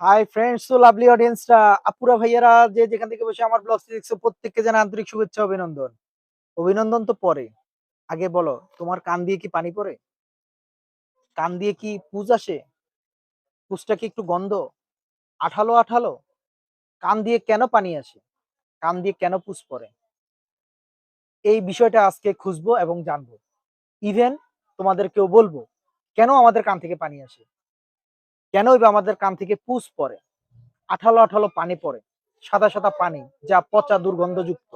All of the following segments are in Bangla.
হাই ফ্রেন্ডস তো লাভলি অডিয়েন্সরা আপুরা ভাইয়ারা, যে যেখান থেকে বসে আমার ব্লগ দেখছ, প্রত্যেককে জানা আন্তরিক শুভেচ্ছা, অভিনন্দন। অভিনন্দন তো পরে। আগে বলো, তোমার কান দিয়ে কি পানি পড়ে? কান দিয়ে কি পুজ আসে? পুজটা কি একটু গন্ধ? আঠালো আঠালো? কান দিয়ে কেন পানি আসে? কান দিয়ে কেন পুজ পড়ে? এই বিষয়টা আজকে খুঁজবো এবং জানব। ইভেন তোমাদেরকেও বলব, কেন আমাদের কান থেকে পানি আসে? কেনই বা আমাদের কান থেকে পুষ পরে আঠালো আঠালো পানি পড়ে, সাদা সাদা পানি যা পচা দুর্গন্ধযুক্ত।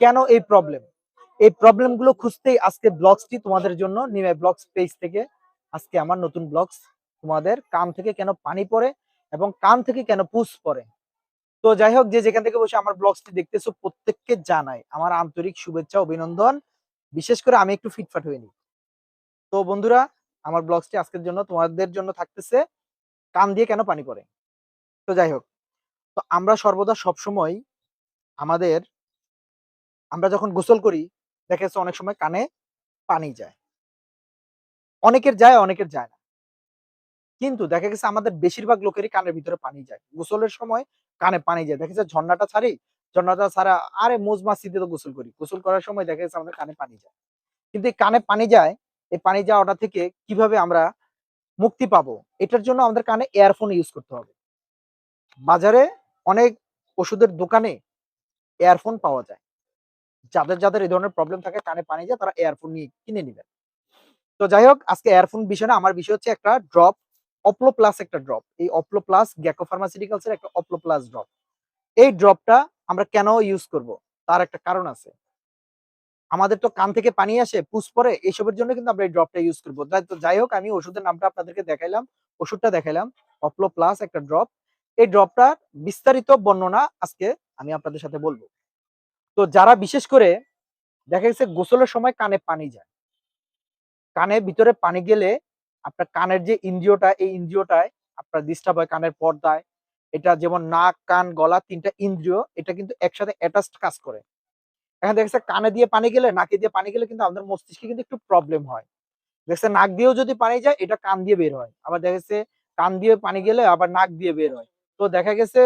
কেন এই প্রবলেম এই প্রবলেমগুলো খুঁজতেই আজকে ব্লগসটি তোমাদের জন্য, নিমে ব্লগস পেজ থেকে আজকে আমার নতুন ব্লগস তোমাদের কান থেকে কেন পানি পড়ে এবং কান থেকে কেন পুষ পড়ে? তো যাই হোক, যে যেখান থেকে বসে আমার ব্লগসটি দেখতেছো প্রত্যেককে জানাই আমার আন্তরিক শুভেচ্ছা, অভিনন্দন। বিশেষ করে আমি একটু ফিটফাট হইনি তো বন্ধুরা আমার ব্লগসটি আজকের জন্য তোমাদের জন্য থাকতেছে। কান দিয়ে কেন পানি পড়ে? তো যাই হোক, তো আমরা সর্বদা সবসময় আমাদের, আমরা যখন গোসল করি, দেখা যাচ্ছে অনেক সময় কানে পানি যায়। অনেকের যায় অনেকের যায় না। কিন্তু দেখা গেছে আমাদের বেশিরভাগ লোকেরই কানের ভিতরে পানি যায়। গোসলের সময় কানে পানি যায়। দেখা যাচ্ছে ঝর্ণাটা ছাড়ি, ঝর্ণাটা ছাড়া আরে মোজ মাসিতে তো গোসল করি। গোসল করার সময় দেখা যাচ্ছে আমাদের কানে পানি যায়। কিন্তু কানে পানি যায় এই পানি যাওয়াটা থেকে কীভাবে আমরা মুক্তি পাবো, এটার জন্য আমাদের কানে এয়ারফোন ইউজ করতে হবে। বাজারে অনেক ওষুধের দোকানে এয়ারফোন পাওয়া যায়। যাদের যাদের এই ধরনের প্রবলেম থাকে, কানে পানি যায়, তারা এয়ারফোন নিয়ে কিনে নেবেন। তো যাই হোক, আজকে এয়ারফোন বিষয় না, আমার বিষয় হচ্ছে একটা ড্রপ অপলো প্লাস একটা ড্রপ এই অপলো প্লাস গ্যাকো ফার্মাসিউটিক্যালস এর একটা অপলো প্লাস ড্রপ এই ড্রপটা আমরা কেন ইউজ করব? তার একটা কারণ আছে। আমাদের তো কান থেকে পানি আসে, পুষ পরে, এইসবের জন্য কিন্তু আমরা এই ড্রপটা ইউজ করব। তো, যাই হোক, আমি ওষুধের নামটা আপনাদেরকে দেখাইলাম, ওষুধটা দেখাইলাম অপলো প্লাস একটা ড্রপ এই ড্রপটার বিস্তারিত বর্ণনা আজকে আমি আপনাদের সাথে বলব। তো যারা বিশেষ করে দেখা গেছে গোসলের সময় কানে পানি যায়। কানের ভিতরে পানি গেলে আপনার কানের যে ইন্দ্রিয়টা, এই ইন্দ্রিয়টায় আপনার ডিস্টার্ব হয় কানের পর্দায়। এটা যেমন নাক, কান, গলা তিনটা ইন্দ্রিয়, এটা কিন্তু একসাথে অ্যাটাচড কাজ করে। এখন দেখছে কানে দিয়ে পানি গেলে, নাকে দিয়ে পানি গেলে কিন্তু আমাদের মস্তিষ্কে কিন্তু একটু প্রবলেম হয়। দেখছে নাক দিয়েও যদি পানি যায়, এটা কান দিয়ে বের হয়। আবার দেখা কান দিয়ে পানি গেলে আবার নাক দিয়ে বের হয়। তো দেখা গেছে,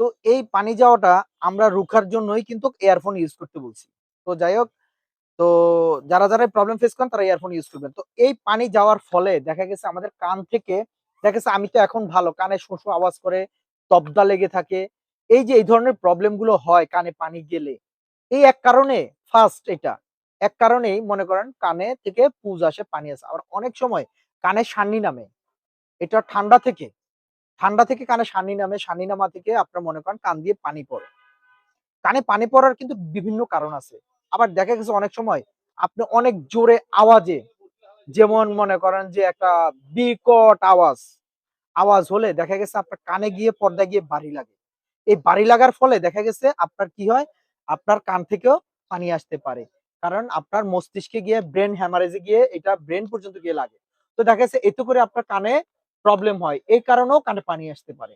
তো এই পানি যাওয়াটা আমরা রুখার জন্যই কিন্তু এয়ারফোন ইউজ করতে বলছি। তো যাই হোক, তো যারা যারা প্রবলেম ফেস করেন, তারা ইয়ারফোন ইউজ করবেন। তো এই পানি যাওয়ার ফলে দেখা গেছে আমাদের কান থেকে, দেখা গেছে আমি তো এখন ভালো, কানে শোষো আওয়াজ করে, তবদা লেগে থাকে এই যে, এই ধরনের প্রবলেমগুলো হয় কানে পানি গেলে, এই এক কারণে ফার্স্ট এটা। এক কারণেই মনে করেন কানে থেকে পুজ আসে, পানি আসে। আবার অনেক সময় কানে সান্নি নামে। এটা ঠান্ডা থেকে। ঠান্ডা থেকে কানে সান্নি নামে। সান্নি নামা থেকে আপনার মনে করেন কান দিয়ে পানি পড়ে। কানে পানি পড়ার কিন্তু বিভিন্ন কারণ আছে। আবার দেখা গেছে অনেক সময় আপনি অনেক জোরে আওয়াজে, যেমন মনে করেন যে, একটা বিকট আওয়াজ। আওয়াজ হলে দেখা গেছে আপনার কানে গিয়ে পর্দা গিয়ে বাড়ি লাগে। এই বাড়ি লাগার ফলে দেখা গেছে আপনার কি হয়? আপনার কান থেকেও পানি আসতে পারে। কারণ আপনার মস্তিষ্কে গিয়ে ব্রেন হ্যামারেজে গিয়ে এটা ব্রেন পর্যন্ত গিয়ে লাগে। তো দেখা গেছে এতে করে আপনার কানে প্রবলেম হয়। এই কারণেও কানে পানি আসতে পারে।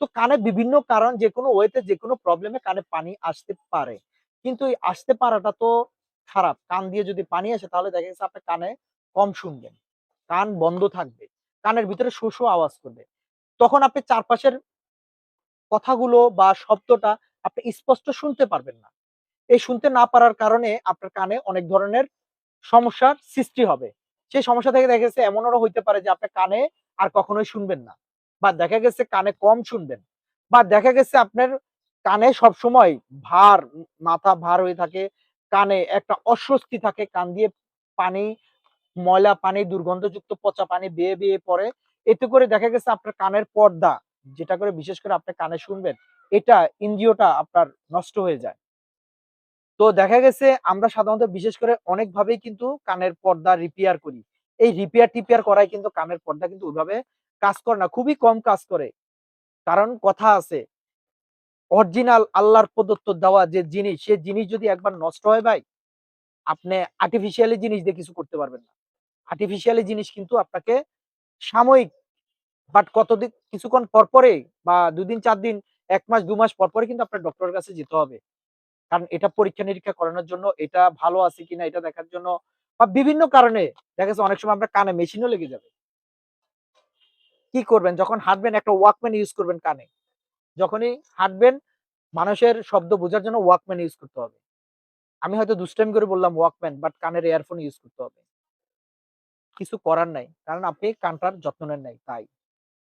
তো কানে বিভিন্ন কারণ, যে কোনো ওয়েতে যে কোনো প্রবলেমে কানে পানি আসতে পারে। কিন্তু এই আসতে পারাটা তো খারাপ। কান দিয়ে যদি পানি আসে, তাহলে দেখা গেছে আপনার কানে কম শুনবেন কান বন্ধ থাকবে। কানের ভিতরে শো শো আওয়াজ করবে। তখন আপনি চারপাশের কথাগুলো বা শব্দটা আপনি স্পষ্ট শুনতে পারবেন না। এই শুনতে না পারার কারণে আপনার কানে অনেক ধরনের সমস্যার সৃষ্টি হবে। সেই সমস্যা থেকে দেখা গেছে এমনও হইতে পারে যে আপনি কানে আর কখনোই শুনবেন না বা দেখা গেছে কানে কম শুনবেন বা দেখা গেছে আপনার কানে সব সময় ভার, মাথা ভার হয়ে থাকে, কানে একটা অস্বস্তি থাকে, কান দিয়ে পানি, ময়লা পানি, দুর্গন্ধযুক্ত পচা পানি বেয়ে বেয়ে পড়ে। এতে করে দেখা গেছে আপনার কানের পর্দা যেটা করে বিশেষ করে আপনি কানে শুনবেন, এটা ইন্দ্রিয়টা আপনার নষ্ট হয়ে যায়। তো দেখা গেছে আমরা সাধারণত বিশেষ করে অনেক ভাবেই কিন্তু কানের পর্দা রিপেয়ার করি। এই রিপেয়ার টিপেয়ার করাই কিন্তু কানের পর্দা কিন্তু ওইভাবে কাজ করে না, খুবই কম কাজ করে। কারণ কথা আছে অরিজিনাল আল্লাহর প্রদত্ত দেওয়া যে জিনিস, সে জিনিস যদি একবার নষ্ট হয় ভাই, আপনি আর্টিফিশিয়ালি জিনিস দিয়ে কিছু করতে পারবেন না। আর্টিফিশিয়ালি জিনিস কিন্তু আপনাকে সাময়িক বাট কতদিন, কিছুক্ষণ পর পরে বা দুদিন, চার দিন, এক মাস, দু মাস পর পরে কিন্তু আপনার ডক্টরের কাছে যেতে হবে। কারণ এটা পরীক্ষা নিরীক্ষা করানোর জন্য এটা ভালো আছে কিনা এটা দেখার জন্য বা বিভিন্ন কারণে দেখা যাচ্ছে অনেক সময় আপনার কানে মেশিনও লেগে যাবে। কি করবেন? যখন হাঁটবেন, একটা ওয়াকম্যান ইউজ করবেন কানে। যখনই হাঁটবেন, মানুষের শব্দ বোঝার জন্য ওয়াকম্যান ইউজ করতে হবে। আমি হয়তো দুষ্টাইম করে বললাম ওয়াকম্যান বাট কানের এয়ারফোন ইউজ করতে হবে। কিছু করার নাই। কারণ আপনি কানটার যত্ন নেন নাই, তাই।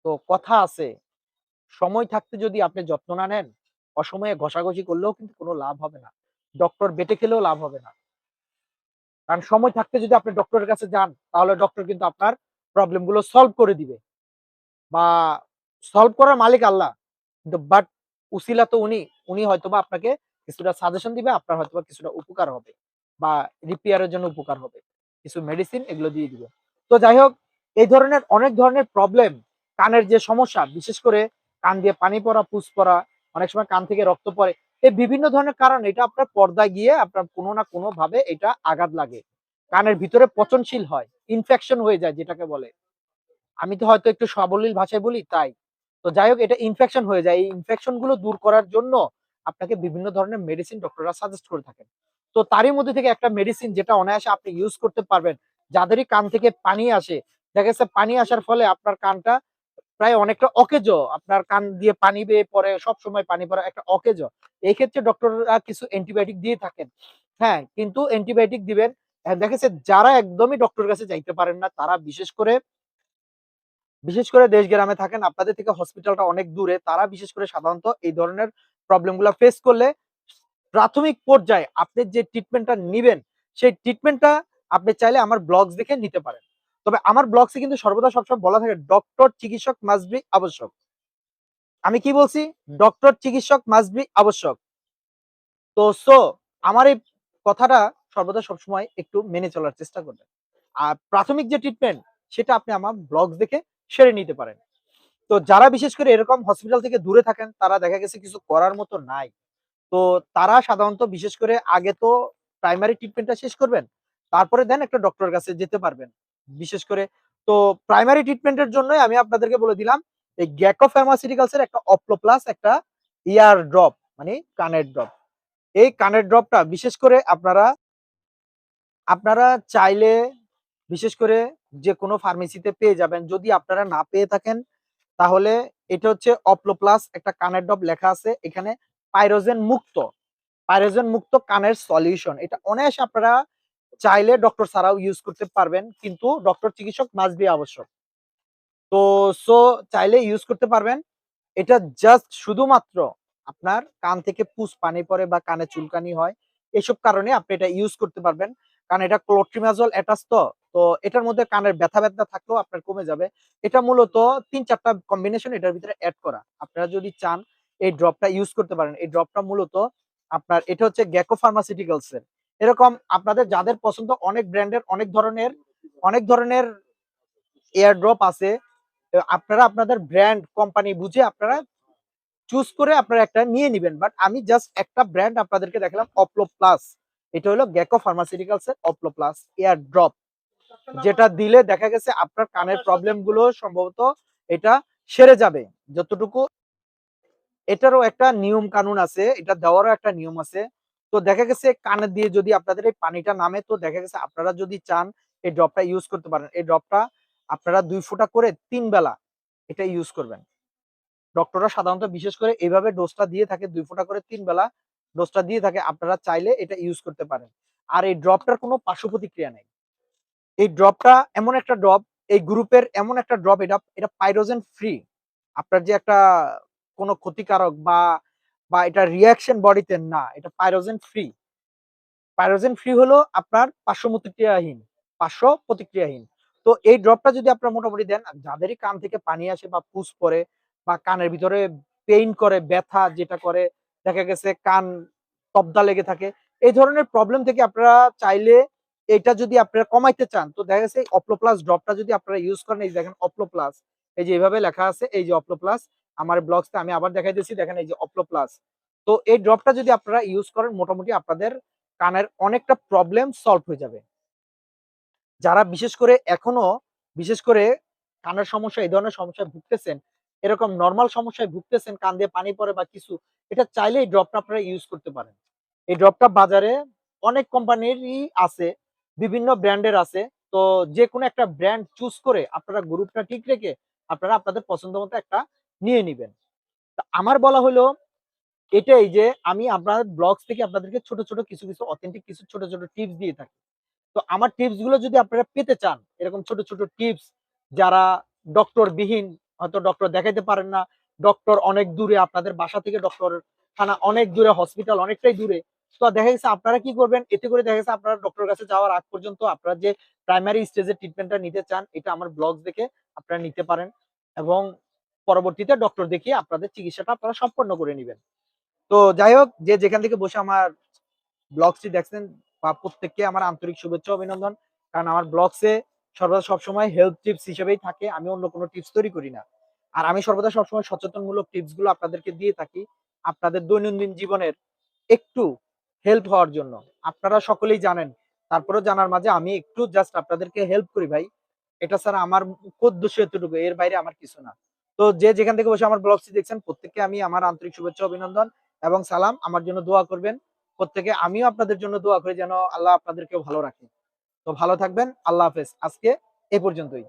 তো কথা আছে। সময় থাকতে যদি আপনি যত্ন না নেন, অসময়ে ঘষাঘষি করলেও কিন্তু কোনো লাভ হবে না। ডক্টর বেটে খেলেও লাভ হবে না। কারণ সময় থাকতে যদি আপনি ডক্টরের কাছে যান, তাহলে ডক্টর কিন্তু আপনার প্রবলেমগুলো সলভ করে দিবে। বা সলভ করার মালিক আল্লাহ। কিন্তু বাট উসিলা তো উনি উনি হয়তোবা আপনাকে কিছুটা সাজেশন দিবে, আপনার হয়তোবা কিছুটা উপকার হবে বা রিপেয়ারের জন্য উপকার হবে। কিছু মেডিসিন এগুলো দিয়ে দিবে। তো যাই হোক, এই ধরনের, অনেক ধরনের প্রবলেম কানের যে সমস্যা, বিশেষ করে কান দিয়ে পানি পড়া, পুষ পড়া, অনেক সময় কান থেকে রক্ত পড়ে, এই বিভিন্ন ধরনের কারণ, এটা আপনার পর্দায় গিয়ে আপনার কোনো না কোনো ভাবে এটা আঘাত লাগে। কানের ভিতরে পচনশীল হয় ইনফেকশন হয়ে যায় যেটাকে বলে। আমি তো হয়তো একটু সাবলীল ভাষায় বলি, তাই। তো যাই হোক, এটা ইনফেকশন হয়ে যায়। এই ইনফেকশনগুলো দূর করার জন্য আপনাকে বিভিন্ন ধরনের মেডিসিন ডক্টররা সাজেস্ট করে থাকেন। তো তারই মধ্যে থেকে একটা মেডিসিন যেটা অনায়াসে আপনি ইউজ করতে পারবেন। যাদেরই কান থেকে পানি আসে, দেখা যাচ্ছে পানি আসার ফলে আপনার কানটা প্রায় অনেকটা অকেজ। আপনার কান দিয়ে পানি বেয়ে পড়ে সব সময় পানি পড়ে একটা অকেজ। এই ক্ষেত্রে ডক্টররা কিছু অ্যান্টিবায়োটিক দিয়ে থাকেন। হ্যাঁ কিন্তু অ্যান্টিবায়োটিক দিবেন। হ্যাঁ, দেখা যারা একদমই ডক্টর কাছে যাইতে পারেন না তারা বিশেষ করে বিশেষ করে দেশ গ্রামে থাকেন আপনাদের থেকে হসপিটালটা অনেক দূরে তারা বিশেষ করে সাধারণত এই ধরনের প্রবলেমগুলো ফেস করলে প্রাথমিক পর্যায়ে আপনি যে ট্রিটমেন্টটা নিবেন সেই ট্রিটমেন্টটা আপনি চাইলে আমার ব্লগস দেখে নিতে পারেন। তবে আমার ব্লগসে কিন্তু সর্বদা সবসময় বলা থাকে ডক্টর চিকিৎসক মাস্ট বি আবশ্যক। আমি কি বলছি? ডক্টর চিকিৎসক মাস্ট বি আবশ্যক। তো সো আমার এই কথাটা সর্বদা সবসময় একটু মেনে চলার চেষ্টা করবেন। আর প্রাথমিক যে ট্রিটমেন্ট সেটা আপনি আমার ব্লগস দেখে সেরে নিতে পারেন। তো, যারা বিশেষ করে এরকম হসপিটাল থেকে দূরে থাকেন, তারা দেখা গেছে কিছু করার মতো নাই। তো, তারা সাধারণত বিশেষ করে আগে তো প্রাইমারি ট্রিটমেন্টটা শেষ করবেন, তারপরে দেন একটা ডক্টরের কাছে যেতে পারবেন। বিশেষ করে, তো প্রাইমারি ট্রিটমেন্টের জন্যই আমি আপনাদেরকে বলে দিলাম, এই গ্যাকো ফার্মাসিউটিক্যালস এর একটা অপলো প্লাস একটা ইয়ার ড্রপ মানে কানের ড্রপ এই কানের ড্রপটা বিশেষ করে আপনারা আপনারা চাইলে বিশেষ করে যে কোনো ফার্মেসিতে পেয়ে যাবেন। যদি আপনারা না পেয়ে থাকেন, তাহলে এটা হচ্ছে অপলো প্লাস একটা কানের ড্রপ লেখা আছে, এখানে পাইরোজেন মুক্ত পাইরোজেন মুক্ত কানের সলিউশন এটা অনায়াসে আপনারা চাইলে ডক্টর ছাড়াও ইউজ করতে পারবেন, কিন্তু ডক্টর চিকিৎসক মাস্ট বি আবশ্যক। তো সো চাইলে ইউজ করতে পারবেন। এটা জাস্ট শুধুমাত্র আপনার কান থেকে পুষ, পানি পড়ে বা কানে চুলকানি হয়, এসব কারণে আপনি এটা ইউজ করতে পারবেন। কারণ এটা ক্লোট্রিমাজল অ্যাটাচ তো তো এটার মধ্যে কানের ব্যথা ব্যথা থাকলেও আপনার কমে যাবে। এটা মূলত তিন চারটা কম্বিনেশন এটার ভিতরে অ্যাড করা। আপনারা যদি চান, এই ড্রপটা ইউজ করতে পারেন। এই ড্রপটা মূলত আপনার, এটা হচ্ছে গ্যাকো ফার্মাসিউটিক্যালস এর। এরকম আপনাদের যাদের পছন্দ, অনেক ব্র্যান্ডের, অনেক ধরনের অনেক ধরনের এয়ার ড্রপ আছে আপনারা আপনাদের ব্র্যান্ড কোম্পানি বুঝে আপনারা চুজ করে আপনারা একটা নিয়ে নেবেন। বাট আমি জাস্ট একটা ব্র্যান্ড আপনাদেরকে দেখালাম অপলো প্লাস এটা হলো গ্যাকো ফার্মাসিউটিক্যালস এর অপলো প্লাস এয়ার ড্রপ যেটা দিলে দেখা গেছে আপনার কানের প্রবলেমগুলো সম্ভবত এটা সেরে যাবে। যতটুকু এটারও একটা নিয়ম কানুন আছে, এটা দেওয়ারও একটা নিয়ম আছে। তো দেখা গেছে কানে দিয়ে যদি আপনাদের এই পানিটা নামে, তো দেখা গেছে আপনারা যদি চান এই ড্রপটা ইউজ করতে পারেন। এই ড্রপটা আপনারা দুই ফোঁটা করে তিন বেলা এটা ইউজ করবেন। ডক্টররা সাধারণত বিশেষ করে এইভাবে ডোজটা দিয়ে থাকে, দুই ফোঁটা করে তিন বেলা ডোজটা দিয়ে থাকে, আপনারা চাইলে এটা ইউজ করতে পারেন। আর এই ড্রপটার কোনো পার্শ্ব প্রতিক্রিয়া নেই। এই ড্রপটা এমন একটা ড্রপ, এই গ্রুপের এমন একটা ড্রপ, এটা এটা পাইরোজেন ফ্রি আপনার যে একটা কোনো ক্ষতিকারক বা বা এটা রিয়াকশন বডিতে না, এটা পাইরোজেন ফ্রি পাইরোজেন ফ্রি হলো আপনার পার্শ্ব প্রতিক্রিয়াহীন পার্শ্ব প্রতিক্রিয়াহীন তো এই ড্রপটা যদি আপনারা মোটামুটি দেন যাদেরই কান থেকে পানি আসে বা পুষ পড়ে বা কানের ভিতরে পেইন করে, ব্যথা যেটা করে, দেখা গেছে কান তবদা লেগে থাকে, এই ধরনের প্রবলেম থেকে আপনারা চাইলে এটা যদি আপনারা কমাইতে চান, তো দেখা গেছে অপলো প্লাস ড্রপটা যদি আপনারা ইউজ করেন, এই দেখেন অপলো প্লাস এই যে এইভাবে লেখা আছে, এই যে অপলো প্লাস আমার ব্লগসটা আমি আবার দেখাই দিচ্ছি দেখেন এই যে অপলো প্লাস তো এই ড্রপটা যদি আপনারা ইউজ করেন, মোটামুটি আপনাদের কানের অনেকটা প্রবলেম সলভ হয়ে যাবে। যারা বিশেষ করে এখনও, বিশেষ করে কানের সমস্যা, এই ধরনের সমস্যায় ভুগতেছেন, এরকম নর্মাল সমস্যায় ভুগতেছেন, কান দিয়ে পানি পড়ে বা কিছু, এটা চাইলে এই ড্রপটা আপনারা ইউজ করতে পারেন। এই ড্রপটা বাজারে অনেক কোম্পানিরই আছে, বিভিন্ন ব্র্যান্ডের আছে। তো যে কোনো একটা ব্র্যান্ড চুজ করে আপনারা গ্রুপটা ঠিক রেখে আপনারা আপনাদের পছন্দ মতো একটা নিয়ে নিবেন। আমার বলা হলো এটাই যে আমি আপনার ব্লগস থেকে আপনাদেরকে ছোট ছোট কিছু কিছু অথেন্টিক কিছু ছোট ছোট টিপস দিয়ে থাকি। তো আমার টিপসগুলো যদি আপনারা পেতে চান, এরকম ছোট ছোট টিপস যারা ডক্টর বিহীন হয়তো ডক্টর দেখাইতে পারেন না ডক্টর অনেক দূরে, আপনাদের বাসা থেকে ডক্টর খানা অনেক দূরে হসপিটাল অনেকটাই দূরে, তো দেখা গেছে আপনারা কি করবেন? এতে করে দেখা গেছে আপনারা ডক্টর কাছে যাওয়ার আগ পর্যন্ত আপনারা যে প্রাইমারি স্টেজের ট্রিটমেন্টটা নিতে চান, এটা আমার ব্লগ দেখে আপনারা নিতে পারেন। এবং পরবর্তীতে ডক্টর দেখিয়ে আপনাদের চিকিৎসাটা আপনারা সম্পন্ন করে নেবেন। তো যাই হোক, যে যেখান থেকে বসে আমার ব্লগসটি দেখছেন, বা প্রত্যেককে আমার আন্তরিক শুভেচ্ছা, অভিনন্দন। কারণ আমার ব্লগসে সর্বদা সবসময় হেলথ টিপস হিসেবেই থাকে, আমি অন্য কোনো টিপস তৈরি করি না। আর আমি সর্বদা সবসময় সচেতনমূলক টিপসগুলো আপনাদেরকে দিয়ে থাকি, আপনাদের দৈনন্দিন জীবনের একটু হেল্প হওয়ার জন্য। আপনারা সকলেই জানেন তারপরে জানার মাঝে আমি একটু জাস্ট আপনাদেরকে হেল্প করি ভাই। এটা ছাড়া আমার কদ্দুস এতটুকু, এর বাইরে আমার কিছু না। তো যে যেখান থেকে বসে আমার ব্লগটি দেখছেন, প্রত্যেককে আমি আমার আন্তরিক শুভেচ্ছা, অভিনন্দন এবং সালাম। আমার জন্য দোয়া করবেন। প্রত্যেকে আমিও আপনাদের জন্য দোয়া করি যেন আল্লাহ আপনাদেরকেও ভালো রাখে। তো ভালো থাকবেন। আল্লাহ হাফেজ। আজকে এ পর্যন্তই।